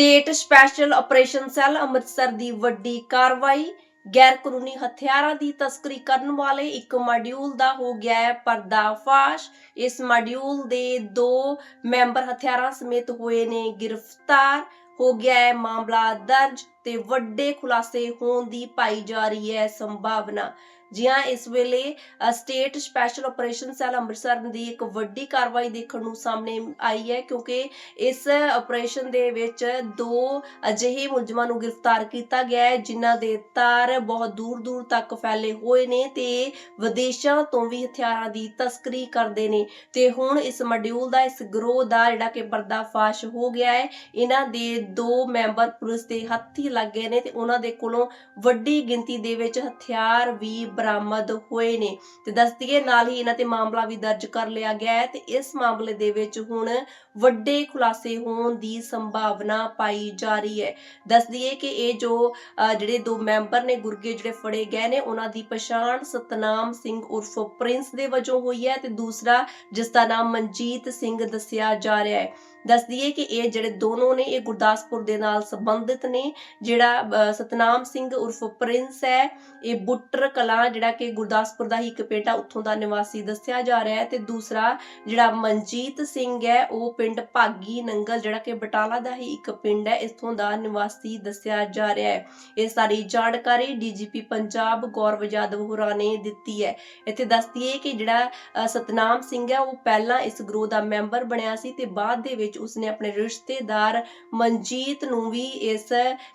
State special operation cell Amritsar ਦੀ ਵੱਡੀ ਕਾਰਵਾਈ ਗੈਰ ਕਾਨੂੰਨੀ ਹਥਿਆਰਾਂ ਦੀ ਤਸਕਰੀ ਕਰਨ ਵਾਲੇ ਇੱਕ ਮਾਡਿਊਲ ਦਾ ਹੋ ਗਿਆ ਹੈ ਪਰਦਾਫਾਸ਼। ਇਸ ਮਾਡਿਊਲ ਦੇ ਦੋ ਮੈਂਬਰ ਹਥਿਆਰਾਂ ਸਮੇਤ ਹੋਏ ਨੇ ਗ੍ਰਿਫਤਾਰ। ਹੋ ਗਿਆ ਹੈ ਮਾਮਲਾ ਦਰਜ। ਤੇ ਵੱਡੇ ਖੁਲਾਸੇ ਹੋਣ ਦੀ ਪਾਈ ਜਾ ਰਹੀ ਹੈ ਸੰਭਾਵਨਾ। ਜੀ ਇਸ ਵੇਲੇ state special operation cell Amritsar ਦੀ ਇੱਕ ਵੱਡੀ ਕਾਰਵਾਈ ਦੇਖਣ ਨੂੰ ਸਾਹਮਣੇ ਆਈ ਹੈ ਕਿਉਂਕਿ ਇਸ ਆਪਰੇਸ਼ਨ ਦੇ ਵਿੱਚ ਦੋ ਅਜਿਹੇ ਮੁਲਜ਼ਮਾਂ ਨੂੰ ਗ੍ਰਿਫਤਾਰ ਕੀਤਾ ਗਿਆ ਹੈ, ਜਿਨ੍ਹਾਂ ਦੇ ਤਾਰ ਬਹੁਤ ਦੂਰ ਦੂਰ ਤੱਕ ਫੈਲੇ ਹੋਏ ਨੇ ਤੇ ਵਿਦੇਸ਼ਾਂ ਤੋਂ ਵੀ ਹਥਿਆਰਾਂ ਦੀ ਤਸਕਰੀ ਕਰਦੇ ਨੇ। ਤੇ ਹੁਣ ਇਸ ਮੋਡਿਊਲ ਦਾ ਇਸ ਗਰੋਹ ਦਾ ਜਿਹੜਾ ਕਿ ਪਰਦਾਫਾਸ਼ ਹੋ ਗਿਆ ਹੈ, ਇਹਨਾਂ ਦੇ ਦੋ ਮੈਂਬਰ ਪੁਲਿਸ ਦੇ ਹੱਥੀ ਲੱਗ ਗਏ ਨੇ ਤੇ ਉਹਨਾਂ ਦੇ ਕੋਲੋਂ ਵੱਡੀ ਗਿਣਤੀ ਦੇ ਵਿੱਚ ਹਥਿਆਰ ਵੀ ਬਰਾਮਦ ਹੋਏ ਨੇ। ਤੇ ਦੱਸ ਦਈਏ, ਨਾਲ ਹੀ ਇਹਨਾਂ ਤੇ ਮਾਮਲਾ ਵੀ ਦਰਜ ਕਰ ਲਿਆ ਗਿਆ ਹੈ ਤੇ ਇਸ ਮਾਮਲੇ ਦੇ ਵਿੱਚ ਹੁਣ ਵੱਡੇ ਖੁਲਾਸੇ ਹੋਣ ਦੀ ਸੰਭਾਵਨਾ ਪਾਈ ਜਾ ਰਹੀ ਹੈ। ਦੱਸ ਦਈਏ ਕਿ ਇਹ ਜੋ ਜਿਹੜੇ ਦੋ ਮੈਂਬਰ ਨੇ, ਗੁਰਗੇ ਜਿਹੜੇ ਫੜੇ ਗਏ ਨੇ, ਉਹਨਾਂ ਦੀ ਪਛਾਣ ਸਤਨਾਮ ਸਿੰਘ ਉਰਫ ਪ੍ਰਿੰਸ ਦੇ ਵਜੋਂ ਹੋਈ ਹੈ ਤੇ ਦੂਸਰਾ ਜਿਸ ਦਾ ਨਾਮ ਮਨਜੀਤ ਸਿੰਘ ਦੱਸਿਆ ਜਾ ਰਿਹਾ ਹੈ। ਦੱਸ ਦਈਏ ਕਿ ਇਹ ਜਿਹੜੇ ਦੋਨੋਂ ਨੇ, ਇਹ ਗੁਰਦਾਸਪੁਰ ਦੇ ਨਾਲ ਸੰਬੰਧਿਤ ਨੇ, ਜਿਹੜਾ ਸਤਨਾਮ ਸਿੰਘ ਉਰਫ ਪ੍ਰਿੰਸ ਹੈ, ਇਹ ਬੁੱਟਰ ਕਲਾ, ਜਿਹੜਾ ਕਿ ਗੁਰਦਾਸਪੁਰ ਦਾ ਹੀ ਇੱਕ ਬੇਟਾ, ਉੱਥੋਂ ਦਾ ਨਿਵਾਸੀ ਦੱਸਿਆ ਜਾ ਰਿਹਾ ਹੈ ਤੇ ਦੂਸਰਾ ਜਿਹੜਾ ਮਨਜੀਤ ਸਿੰਘ ਹੈ, ਉਹ ਪਿੰਡ ਭਾਗੀ ਨੰਗਲ, ਜਿਹੜਾ ਕਿ ਬਟਾਲਾ ਦਾ ਹੀ ਇੱਕ ਪਿੰਡ ਹੈ, ਇਥੋਂ ਦਾ ਨਿਵਾਸੀ ਦੱਸਿਆ ਜਾ ਰਿਹਾ ਹੈ। ਇਹ ਸਾਰੀ ਜਾਣਕਾਰੀ ਡੀਜੀਪੀ ਪੰਜਾਬ ਗੌਰਵ ਯਾਦਵ ਹੋਰਾਂ ਨੇ ਦਿੱਤੀ ਹੈ। ਇੱਥੇ ਦੱਸਦੀ ਹੈ ਕਿ ਜਿਹੜਾ ਸਤਨਾਮ ਸਿੰਘ ਹੈ, ਉਹ ਪਹਿਲਾਂ ਇਸ ਗਰੋਹ ਦਾ ਮੈਂਬਰ ਬਣਿਆ ਸੀ ਤੇ ਬਾਅਦ ਦੇ ਵਿੱਚ ਉਸਨੇ ਆਪਣੇ ਰਿਸ਼ਤੇਦਾਰ ਮਨਜੀਤ ਨੂੰ ਵੀ ਇਸ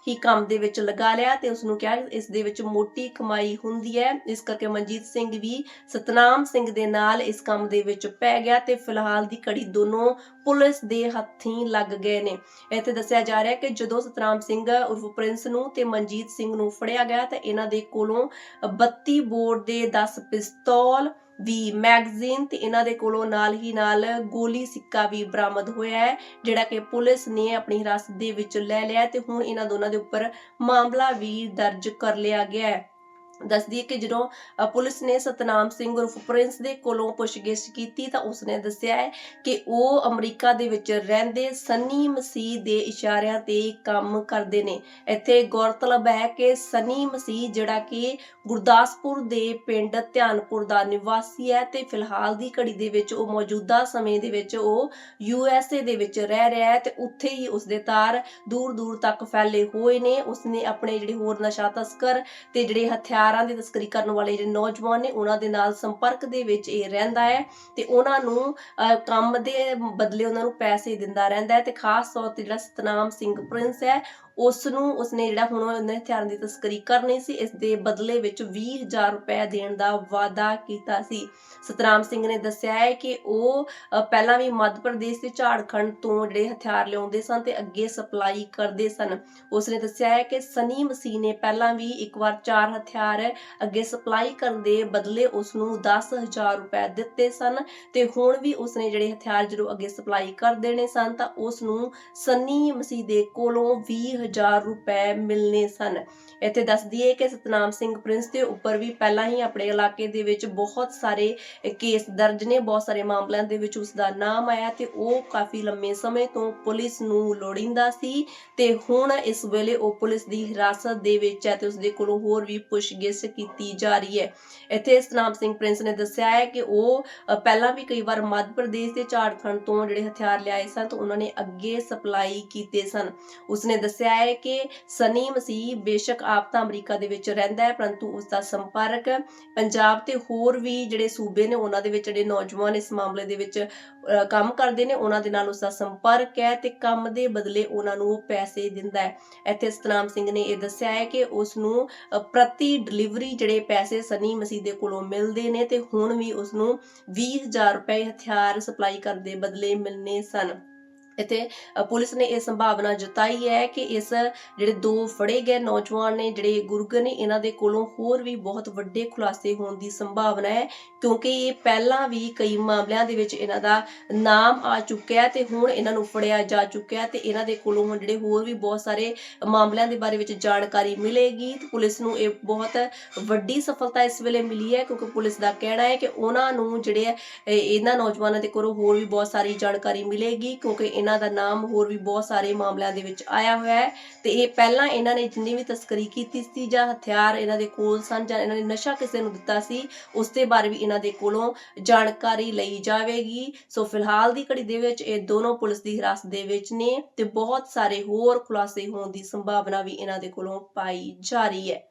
ਹੀ ਕੰਮ ਦੇ ਵਿੱਚ ਲਗਾ ਲਿਆ ਤੇ ਉਸ ਨੂੰ ਕਿਹਾ ਇਸ ਦੇ ਵਿੱਚ ਮੋਟੀ ਕਮਾਈ ਹੁੰਦੀ ਹੈ। ਇਸ ਕਰਕੇ ਮਨਜੀਤ ਸਿੰਘ ਵੀ ਸਤਨਾਮ ਸਿੰਘ ਦੇ ਨਾਲ ਇਸ ਕੰਮ ਦੇ ਵਿੱਚ ਪੈ ਗਿਆ ਤੇ ਫਿਲਹਾਲ ਦੀ ਕੜੀ ਦੋਨੋਂ ਪੁਲਿਸ ਦੇ ਹੱਥੀਂ ਲੱਗ ਗਏ ਨੇ। ਇੱਥੇ ਦੱਸਿਆ ਜਾ ਰਿਹਾ ਹੈ ਕਿ ਜਦੋਂ ਸਤਰਾਮ ਸਿੰਘ ਉਰਫ ਪ੍ਰਿੰਸ ਨੂੰ ਤੇ ਮਨਜੀਤ ਸਿੰਘ ਨੂੰ ਫੜਿਆ ਗਿਆ ਤਾਂ ਇਹਨਾਂ ਦੇ ਕੋਲੋਂ 32 ਬੋਰ ਦੇ 10 ਪਿਸਤੌਲ, ਵੀ ਮੈਗਜ਼ੀਨ ਤੇ ਇਹਨਾਂ ਦੇ ਕੋਲੋਂ ਨਾਲ ਹੀ ਨਾਲ ਗੋਲੀ ਸਿੱਕਾ ਵੀ ਬਰਾਮਦ ਹੋਇਆ ਹੈ, ਜਿਹੜਾ ਕਿ ਪੁਲਿਸ ਨੇ ਆਪਣੀ ਹਿਰਾਸਤ ਦੇ ਵਿੱਚ ਲੈ ਲਿਆ ਤੇ ਹੁਣ ਇਹਨਾਂ ਦੋਨਾਂ ਦੇ ਉੱਪਰ ਮਾਮਲਾ ਵੀ ਦਰਜ ਕਰ ਲਿਆ ਗਿਆ ਹੈ। ਦੱਸਦੀ ਹੈ ਕਿ ਜਦੋਂ ਪੁਲਿਸ ਨੇ ਸਤਨਾਮ ਸਿੰਘ ਉਰਫ ਪ੍ਰਿੰਸ ਦੇ ਕੋਲੋਂ ਪੁੱਛਗਿੱਛ ਕੀਤੀ ਤਾਂ ਉਸਨੇ ਦੱਸਿਆ ਹੈ ਕਿ ਉਹ ਅਮਰੀਕਾ ਦੇ ਵਿੱਚ ਰਹਿੰਦੇ ਸਨੀ ਮਸੀਹ ਦੇ ਇਸ਼ਾਰਿਆਂ ਤੇ ਕੰਮ ਕਰਦੇ ਨੇ। ਇੱਥੇ ਗੌਰਤਲਬ ਹੈ ਕਿ ਸਨੀ ਮਸੀਹ ਜਿਹੜਾ ਕਿ ਗੁਰਦਾਸਪੁਰ ਦੇ ਪਿੰਡ ਧਿਆਨਪੁਰ ਦਾ ਨਿਵਾਸੀ ਹੈ ਤੇ ਫਿਲਹਾਲ ਦੀ ਘੜੀ ਦੇ ਵਿੱਚ ਉਹ ਮੌਜੂਦਾ ਸਮੇਂ ਦੇ ਵਿੱਚ ਉਹ ਯੂ ਐਸ ਏ ਦੇ ਵਿੱਚ ਰਹਿ ਰਿਹਾ ਹੈ ਤੇ ਉੱਥੇ ਹੀ ਉਸਦੇ ਤਾਰ ਦੂਰ ਦੂਰ ਤੱਕ ਫੈਲੇ ਹੋਏ ਨੇ। ਉਸਨੇ ਆਪਣੇ ਜਿਹੜੇ ਹੋਰ ਨਸ਼ਾ ਤਸਕਰ ਤੇ ਜਿਹੜੇ ਹਥਿਆਰ ਦੀ ਤਸਕਰੀ ਕਰਨ ਵਾਲੇ ਜਿਹੜੇ ਨੌਜਵਾਨ ਨੇ, ਉਹਨਾਂ ਦੇ ਨਾਲ ਸੰਪਰਕ ਦੇ ਵਿੱਚ ਇਹ ਰਹਿੰਦਾ ਹੈ ਤੇ ਉਹਨਾਂ ਨੂੰ ਕੰਮ ਦੇ ਬਦਲੇ ਉਹਨਾਂ ਨੂੰ ਪੈਸੇ ਦਿੰਦਾ ਰਹਿੰਦਾ ਹੈ ਤੇ ਖਾਸ ਤੌਰ ਤੇ ਜਿਹੜਾ ਸਤਨਾਮ ਸਿੰਘ ਪ੍ਰਿੰਸ ਹੈ ਉਸ ਨੂੰ ਉਸਨੇ ਜਿਹੜਾ ਹੁਣ ਉਹਨੇ ਹਥਿਆਰਾਂ ਦੀ ਤਸਕਰੀ ਕਰਨੀ ਸੀ, ਇਸ ਦੇ ਬਦਲੇ ਵਿੱਚ 20000 ਰੁਪਏ ਦੇਣ ਦਾ ਵਾਅਦਾ ਕੀਤਾ ਸੀ। ਸਤਨਾਮ ਸਿੰਘ ਨੇ ਦੱਸਿਆ ਹੈ ਕਿ ਉਹ ਪਹਿਲਾਂ ਵੀ ਮੱਧ ਪ੍ਰਦੇਸ਼ ਤੇ ਝਾਰਖੰਡ ਤੋਂ ਜਿਹੜੇ ਹਥਿਆਰ ਲਿਆਉਂਦੇ ਸਨ ਤੇ ਅੱਗੇ ਸਪਲਾਈ ਕਰਦੇ ਸਨ। ਉਸਨੇ ਦੱਸਿਆ ਹੈ ਕਿ ਸਨੀ ਮਸੀਹ ਨੇ ਪਹਿਲਾਂ ਵੀ ਇੱਕ ਵਾਰ ਚਾਰ ਹਥਿਆਰ ਅੱਗੇ ਸਪਲਾਈ ਕਰਨ ਦੇ ਬਦਲੇ ਉਸ ਨੂੰ 10000 ਰੁਪਏ ਦਿੱਤੇ ਸਨ ਤੇ ਹੁਣ ਵੀ ਉਸਨੇ ਜਿਹੜੇ ਹਥਿਆਰ ਜਦੋਂ ਅੱਗੇ ਸਪਲਾਈ ਕਰ ਦੇਣੇ ਸਨ ਤਾਂ ਉਸ ਨੂੰ ਸਨੀ ਮਸੀਹ ਦੇ ਕੋਲੋਂ 20000 ਰੁਪਏ ਮਿਲਨੇ ਸਨ। ਇੱਥੇ ਦੱਸ ਦਈਏ ਕਿ ਸਤਨਾਮ ਸਿੰਘ ਪ੍ਰਿੰਸ ਦੇ ਉੱਪਰ ਵੀ ਪਹਿਲਾਂ ਹੀ ਆਪਣੇ ਇਲਾਕੇ ਦੇ ਵਿੱਚ ਬਹੁਤ ਸਾਰੇ ਕੇਸ ਦਰਜ ਨੇ, ਬਹੁਤ ਸਾਰੇ ਮਾਮਲਿਆਂ ਦੇ ਵਿੱਚ ਉਸ ਦਾ ਨਾਮ ਆਇਆ ਤੇ ਉਹ ਕਾਫੀ ਲੰਮੇ ਸਮੇਂ ਤੋਂ ਪੁਲਿਸ ਨੂੰ ਲੋੜਿੰਦਾ ਸੀ ਤੇ ਹੁਣ ਇਸ ਵੇਲੇ ਉਹ ਪੁਲਿਸ ਦੀ ਹਿਰਾਸਤ ਦੇ ਵਿੱਚ ਹੈ ਤੇ ਉਸ ਦੇ ਕੋਲੋਂ ਹੋਰ ਵੀ ਪੁੱਛ ਪੁੱਛਗਿੱਛ ਕੀਤੀ ਜਾ ਰਹੀ ਹੈ। ਇੱਥੇ ਸਤਨਾਮ ਸਿੰਘ ਪ੍ਰਿੰਸ ਨੇ ਦੱਸਿਆ ਹੈ ਕਿ ਉਹ ਪਹਿਲਾਂ ਵੀ ਕਈ ਵਾਰ ਮੱਧ ਪ੍ਰਦੇਸ਼ ਤੇ ਝਾਰਖੰਡ ਤੋਂ ਜਿਹੜੇ ਹਥਿਆਰ ਲਿਆਏ ਸਨ ਤਾਂ ਉਹਨਾਂ ਨੇ ਅੱਗੇ ਸਪਲਾਈ ਕੀਤੇ ਸਨ। ਉਸਨੇ ਦੱਸਿਆ ਹੈ ਕਿ ਸਨੀ ਮਸੀਹ ਬੇਸ਼ੱਕ ਆਪ ਤਾਂ ਅਮਰੀਕਾ ਦੇ ਵਿੱਚ ਰਹਿੰਦਾ ਹੈ, ਪਰੰਤੂ ਉਸ ਦਾ ਸੰਪਰਕ ਪੰਜਾਬ ਤੇ ਹੋਰ ਵੀ ਜਿਹੜੇ ਸੂਬੇ ਨੇ ਉਹਨਾਂ ਦੇ ਵਿੱਚ ਜਿਹੜੇ ਨੌਜਵਾਨ ਇਸ ਮਾਮਲੇ ਦੇ ਵਿੱਚ ਕੰਮ ਕਰਦੇ ਨੇ, ਉਹਨਾਂ ਦੇ ਨਾਲ ਉਸ ਦਾ ਸੰਪਰਕ ਹੈ ਤੇ ਕੰਮ ਦੇ ਬਦਲੇ ਉਹਨਾਂ ਨੂੰ ਪੈਸੇ ਦਿੰਦਾ ਹੈ। ਇੱਥੇ ਸਤਨਾਮ ਸਿੰਘ ਨੇ ਇਹ ਦੱਸਿਆ ਹੈ ਕਿ ਉਸ ਨੂੰ ਪ੍ਰਤੀ ਡਿਲੀਵਰੀ ਜਿਹੜੇ ਪੈਸੇ ਸਨੀ ਮਸੀਹ ਦੇ ਕੋਲੋਂ ਮਿਲਦੇ ਨੇ ਤੇ ਹੁਣ ਵੀ ਉਸ ਨੂੰ 20000 ਰੁਪਏ ਹਥਿਆਰ ਸਪਲਾਈ ਕਰਨ ਦੇ ਬਦਲੇ ਮਿਲਨੇ ਸਨ। ਇੱਥੇ ਪੁਲਿਸ ਨੇ ਇਹ ਸੰਭਾਵਨਾ ਜਤਾਈ ਹੈ ਕਿ ਇਸ ਜਿਹੜੇ ਦੋ ਫੜੇ ਗਏ ਨੌਜਵਾਨ ਨੇ, ਜਿਹੜੇ ਗੁਰਗ ਨੇ, ਇਹਨਾਂ ਦੇ ਕੋਲੋਂ ਹੋਰ ਵੀ ਬਹੁਤ ਵੱਡੇ ਖੁਲਾਸੇ ਹੋਣ ਦੀ ਸੰਭਾਵਨਾ ਹੈ, ਕਿਉਂਕਿ ਇਹ ਪਹਿਲਾਂ ਵੀ ਕਈ ਮਾਮਲਿਆਂ ਦੇ ਵਿੱਚ ਇਹਨਾਂ ਦਾ ਨਾਮ ਆ ਚੁੱਕਿਆ ਤੇ ਹੁਣ ਇਹਨਾਂ ਨੂੰ ਫੜਿਆ ਜਾ ਚੁੱਕਿਆ ਤੇ ਇਹਨਾਂ ਦੇ ਕੋਲੋਂ ਹੁਣ ਜਿਹੜੇ ਹੋਰ ਵੀ ਬਹੁਤ ਸਾਰੇ ਮਾਮਲਿਆਂ ਦੇ ਬਾਰੇ ਵਿੱਚ ਜਾਣਕਾਰੀ ਮਿਲੇਗੀ ਤੇ ਪੁਲਿਸ ਨੂੰ ਇਹ ਬਹੁਤ ਵੱਡੀ ਸਫਲਤਾ ਇਸ ਵੇਲੇ ਮਿਲੀ ਹੈ, ਕਿਉਂਕਿ ਪੁਲਿਸ ਦਾ ਕਹਿਣਾ ਹੈ ਕਿ ਉਹਨਾਂ ਨੂੰ ਜਿਹੜੇ ਇਹ- ਇਹਨਾਂ ਨੌਜਵਾਨਾਂ ਦੇ ਕੋਲੋਂ ਹੋਰ ਵੀ ਬਹੁਤ ਸਾਰੀ ਜਾਣਕਾਰੀ ਮਿਲੇਗੀ, ਕਿਉਂਕਿ ਇਹਨਾਂ ਦਾ ਨਾਮ ਹੋਰ ਵੀ ਬਹੁਤ ਸਾਰੇ ਮਾਮਲਿਆਂ ਦੇ ਵਿੱਚ ਆਇਆ ਹੋਇਆ ਹੈ ਤੇ ਇਹ ਪਹਿਲਾਂ ਇਹਨਾਂ ਨੇ ਜਿੰਨੀ ਵੀ ਤਸਕਰੀ ਕੀਤੀ ਸੀ ਜਾਂ ਹਥਿਆਰ ਇਹਨਾਂ ਦੇ ਕੋਲ ਸਨ ਜਾਂ ਇਹਨਾਂ ਨੇ ਨਸ਼ਾ ਕਿਸੇ ਨੂੰ ਦਿੱਤਾ ਸੀ, ਉਸ ਦੇ ਬਾਰੇ ਵੀ ਇਹਨਾਂ ਦੇ ਕੋਲੋਂ ਜਾਣਕਾਰੀ ਲਈ ਜਾਵੇਗੀ। ਸੋ ਫਿਲਹਾਲ ਦੀ ਘੜੀ ਦੇ ਵਿੱਚ ਇਹ ਦੋਨੋਂ ਪੁਲਿਸ ਦੀ ਹਿਰਾਸਤ ਦੇ ਵਿੱਚ ਨੇ ਤੇ ਬਹੁਤ ਸਾਰੇ ਹੋਰ ਖੁਲਾਸੇ ਹੋਣ ਦੀ ਸੰਭਾਵਨਾ ਵੀ ਇਹਨਾਂ ਦੇ ਕੋਲੋਂ ਪਾਈ ਜਾ ਰਹੀ ਹੈ।